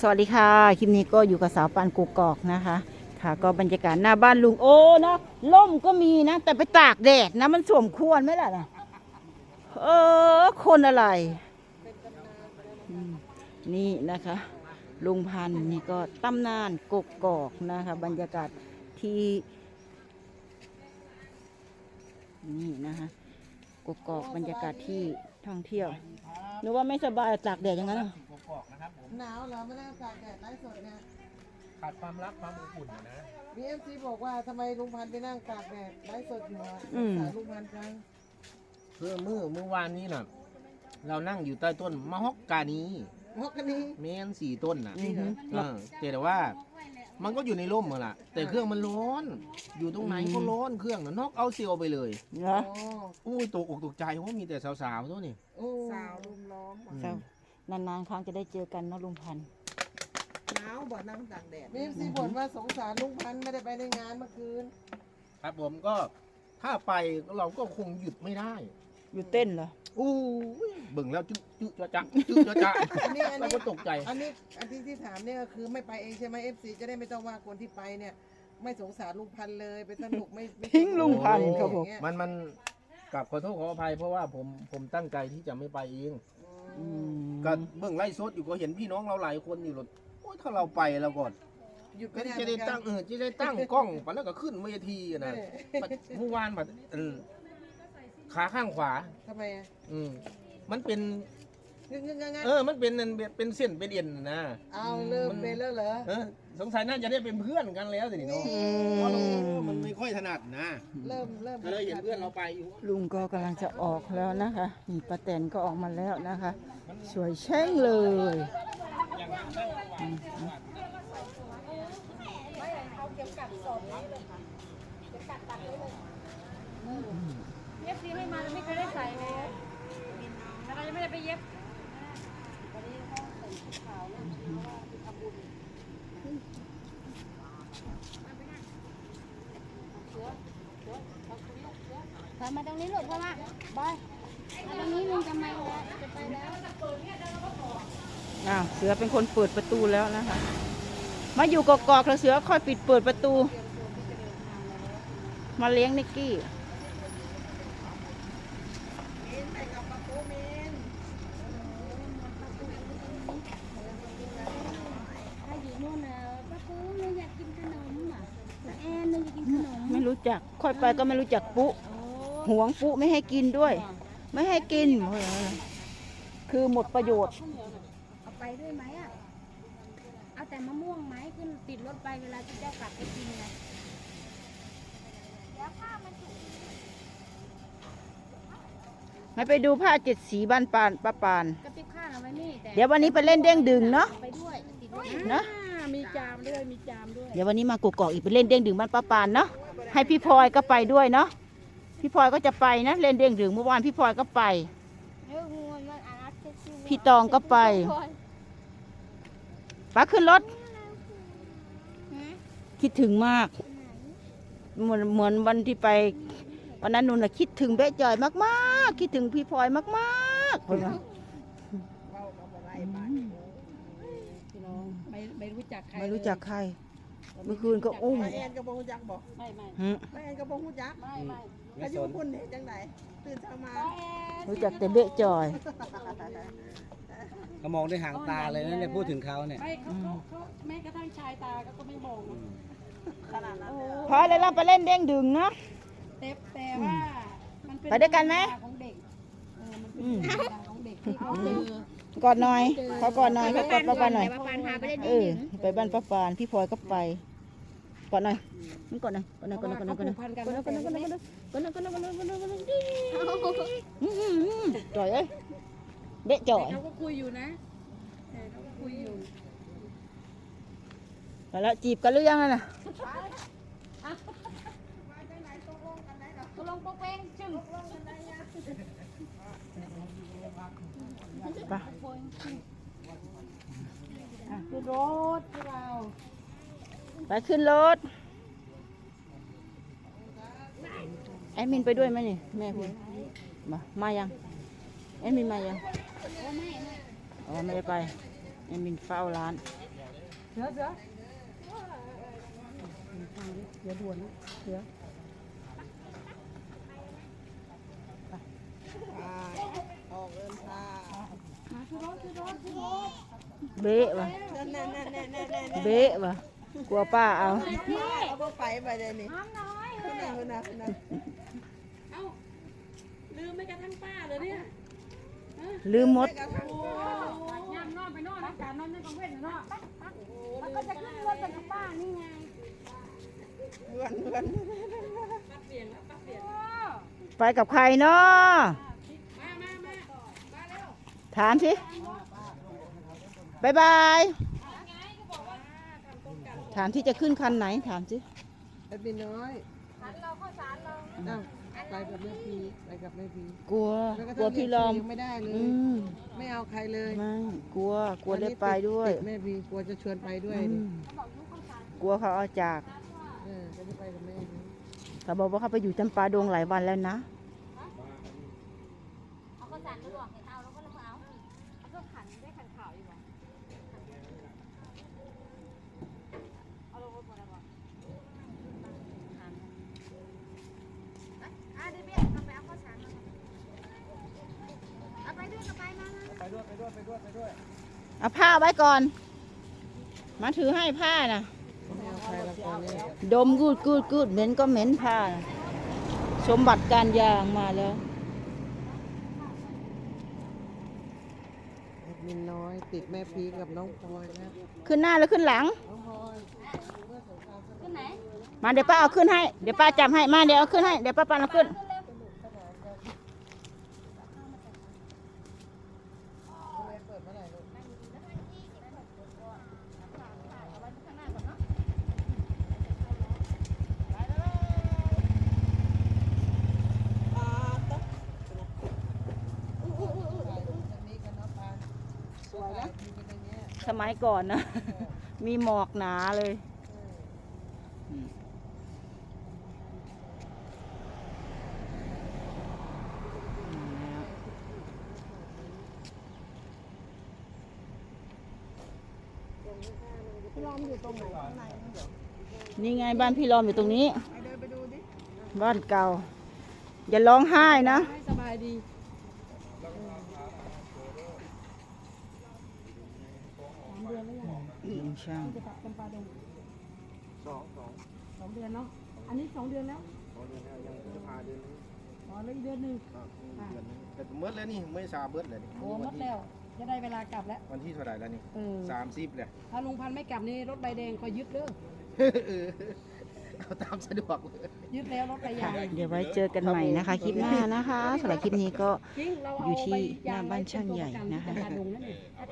สวัสดีค่ะคลิปนี้ก็อยู่กับสาวปานกูกอกนะคะ ค่ะ ก็บรรยากาศหน้าบ้านลุงโอ้นะล่มก็มีนะ แต่ไปตากแดดนะมันสวมควรไหมล่ะนะเออ คนอะไร นี่นะคะ ลุงพันธ์นี่ก็ตำนานกกกอกนะคะ บรรยากาศที่นี่นะคะกกกอกบรรยากาศที่ท่องเที่ยวหรือว่าไม่สบายตากแดดอย่างนั้นเหรอ หนาวเหรอไม่ได้ตากแดดไร้สดเนี่ยขาดความรักความอบอุ่นนะ มีเอฟซีบอกว่าทำไมลุงพันธุ์ไปนั่งตากแดดไร้สดอยู่อะอืม สงสารลุงพันธุ์จังเพื่อมือเมื่อวานนี้น่ะ เรานั่งอยู่ใต้ต้นมะฮอกกานีฮอกกันนี้แม้นสี่ต้นน่ะอือฮึ เออแต่ว่า มันก็อยู่ในร่มมาล่ะ แต่เครื่องมันร้อน อยู่ตรงไหนก็ร้อนเครื่องน่ะนอกเอาเซียวไปเลยเหรอ โอ้อุ้ยตกอกตกใจว่ามีแต่สาวๆตัวนี่โอ้สาวลุมล้อมเศร้า นานๆครั้งจะได้เจอกันเนาะลุงพันธุ์หนาวบ่นั่งตากแดดมีเอฟซีบ่นว่าสงสารลุงพันธุ์ไม่ได้ไปในงานเมื่อคืน ครับผมก็ถ้าไปเราก็คงหยุดไม่ได้ อยู่เต้นเหรอ อู้ยเบิ่งแล้วจุ๊จุ๊จ๊ะจ๊ะจุ๊จ๊ะจ๊ะอันนี้อันเรานี้ก็ตกใจ อันนี้อันที่ที่ถามเนี่ยก็คือไม่ไปเองใช่ไหมเอฟซีจะได้ไม่ต้องว่าคนที่ไปเนี่ย ไม่สงสารลุงพันธุ์เลยไปสนุกไม่ไม่ทิ้งลุงพันธุ์ครับผม อย่างเงี้ยมันมันกลับขอโทษขออภัยเพราะว่าผมผมตั้งใจที่จะไม่ไปเอง อือืมมก็เบิ่งไล่สดอยู่ก็เห็นพี่น้องเราหลายคนอยู่หรอกโอ้ยถ้าเราไปแล้วก่อนหยุดก็ไม่ได้จะได้ตั้งเออจะได้ตั้งกล้องไปแล้วก็ขึ้นเวทีอะนะเมื่อวานแบบเออขาข้างขวาทำไมอะอืมมันเป็น งึงงึงงเออ มันเป็นอันเป็นเส้นเป็นเอ็นนะเอาเริ่มเป็นแล้วเหรอ เออสงสัยน่าจะได้เป็นเพื่อนกันแล้วสิเนาะอืเพราะเรามมันไม่ค่อยถนัดนะเริ่มเริ่มก็เลยเห็นเพื่อนเราไปอยู่ลุงก็กำลังจะออกแล้วนะคะนี่ป้าแตนก็ออกมาแล้วนะคะ สวยแช่งเลยอืมเย็บซีให้มาไม่เคยได้ใส่เลยแล้วเรายังไม่ได้ไปเย็บ ถอยมาตรงนี้หลุดเข้ามาบอยมาตรงนี้มึงจะไม่แล้วจะไปแล้วอ้าวเสือเป็นคนเปิดประตูแล้วนะคะ มาอยู่กอกๆแล้วเสือค่อยปิดเปิดประตู มาเลี้ยงนิกกี้ ถ้าอยู่นู่นนะป้าปูหนูอยากกินขนมอะน้าแอนหนูอยากกินขนม ไม่ รู้จัก ค่อยไปก็ไม่รู้จักปุ๊โอ้หวงปุ๊ไม่ให้กินด้วย ไม่ให้กิน คือหมดประโยชน์ เอาไปด้วยไหมอะ เอาแต่มะม่วงไหมขึ้นติดรถไปเวลาที่เจ้ากลับไปกินไงเดี๋ยวผ้ามันสุกไม่ไปดูผ้าเจ็ดสีบ้านปานป้าปาน กระติบข้าวเอาไว้นี่แต่เดี๋ยววันนี้ไปเล่นเด้งดึงเนาะ ไปด้วยติดรถเนาะมีจามด้วย มีจามด้วย เดี๋ยววันนี้มากกอกอีกไปเล่นเด้งดึงบ้านป้าปานเนาะ ให้พี่พลอยก็ไปด้วยเนาะพี่พลอยก็จะไปนะเล่นเด้งดึงเมื่อวานพี่พลอยก็ไปเอ้ยงูมันอาร์ตเซ็กซี่พี่ตองก็ไปป้าขึ้นรถฮะคิดถึงมาก เหมือนเหมือนวันที่ไปวันนั้นนุ่นน่ะคิดถึงเบ๊ะจอยมากๆ คิดถึงพี่พลอยมากๆเพิ่นว่าพี่น้องไม่ไม่รู้จักใครไม่รู้จักใคร เมื่อคืนก็อุ้มแม่แอนกับบ่ฮู้จักบอกไม่ไม่หึแม่แอนกับบ่ฮู้จักไม่ไม่อายุคุณเห็นจังไหนตื่นเช้ามารู้จักแต่เบ๊ะจอยเขามองด้วยหางตาเลยนะเนี่ยพูดถึงเขาเนี่ยไม่เขาเขาเขาแม้กระทั่งชายตาก็ไม่มองนะขนาดนั้นโอ้พอแล้วเราไปเล่นเด้งดึงเนาะ แต่แต่ว่ามันเป็นไปด้วยกันไหม ธรรดาของเด็กเออมันเป็นธรรมดาของเด็กที่เขาเจอ กอดหน่อย ขอกอดหน่อยขอกอดป้าปานหน่อยแต่ว่าปานพาไปเล่นเออไปบ้านป้าปานพี่พลอยก็ไป กอดหน่อยนี่กอดหน่อยกอดหน่อยกอดหน่อยกอดหน่อยกอดหน่อยพันกันกอดหน่อย กอดหน่อย กอดหน่อย กอดหน่อย กอดหน่อย กอดหน่อย กอดหน่อย กอดหน่อย กอดหน่อย กอดหน่อยอืมอืมอืมจ่อยเอ้ยเบ๊ะจ่อยเขาก็คุยอยู่นะเออเขาก็คุยอยู่ไปแล้วจีบกันหรือยังอะน่ะตกลงโป๊ก เป้งจึงไปคือรถเราไปขึ้นรถแอดมินไปด้วยไหมนี่แม่คุณมามายังแอดมินมายังโอ้ไม่ไม่อ๋อไม่ได้ไปแอดมินเฝ้าร้านเสือเสือเสือด่วนนะเสือออกเดินทาง เบ๊ะวะเบ๊ะวะกลัวป้าเอาเอาไปไปเลยนี่น้องน้อยขึ้นนะขึ้นนะขึ้นนะลืมไม่กระทั่งป้าเลยเนี่ยลืมหมดยามนอนไปนอนอากาศนอนในกลางเว้นเนาะมันก็จะขึ้นรถไปกับป้านี่ไงเพื่อนเพื่อนไปกับใครเนาะถามสิ บายบายถามที่จะขึ้นคันไหนถามสิแอดมินน้อยเราเข้าสารเราไปกับแม่พีไปกับแม่พีกลัวแม้กระกลัวทั่งพี่ลอมยังไม่ได้เลอืยมไม่เอาใครเลยไม่กลัว กลัวได้ไปด้วยติแม่พีกลัวจะชวนไปด้วยอืดิมกลัวเขาเอาจาก เออก็จะไปกับแม่พีเขาบอกว่าเขาไปอยู่จำปาดงหลายวันแล้วนะ เอาข้าวสารมาบอกให้เอาแล้วก็เราเอาเอาก็ขันได้ขันขาวอยู่หรอ เอาลงรถมาแล้วบอกอะเดี๋ยวเบี้ยเอาไปเอาข้าวสารมาเอาไปด้วยไปมามาไปด้วยไปด้วยไปด้วยไปด้วยเอาผ้าไว้ก่อน มาถือให้ผ้านะ่ะดมกูดกูดกูดเหม็นก็เหม็นผ้าน่ะสมบัติการยางมาแล้ว แอด มินน้อย ติดแม่พีกับน้องพลอยนะขึ้นหน้าแล้วขึ้นหลัง น้องพลอยขึ้นไหน มาเดี๋ยวป้าเอาขึ้นให้ เดี๋ยวป้าจับให้ มาเดี๋ยวเอาขึ้นให้ เดี๋ยวป้าปันเอาขึ้น สวยนะพีเป็นอย่างเงี้ยสมัยก่อนนะ มีหมอกหนาเลยนี่ไงบ้านพี่ลอมอยู่ตรงนี้เดินไปดูดิ บ้านเก่า อย่าร้องไห้นะ ให้สบายดี อืม ช่าง จะกลับจำปาดงสองสองสองเดือนเนาะ อันนี้สองเดือนแล้ว สองเดือนแล้วยังจะพาเดือนนึงอ๋อแล้วอีกเดือนหนึ่งครับเดือนนึงแต่เมื่อแล้วนี่ไม่ซาเบิดเลยนี่โอ้หมดแล้ว จะได้เวลากลับแล้ว วันที่เท่าไหร่แล้วนี่เออ สามสิบเลยถ้าลุงพันธุ์ไม่กลับนี่รถใบแดงคอยยึดเด้อเออเอาตามสะดวกเลย ยึดแล้วรถใบใหญ่เดี๋ยวไว้เจอกันใหม่นะคะ คลิปหน้านะคะสำหรับคลิปนี้ก็ จริงเราอเอายู่ที่ใบหน้าบ้านช่างใหญ่นะคะ จำปาดงนั่นเองถ้าท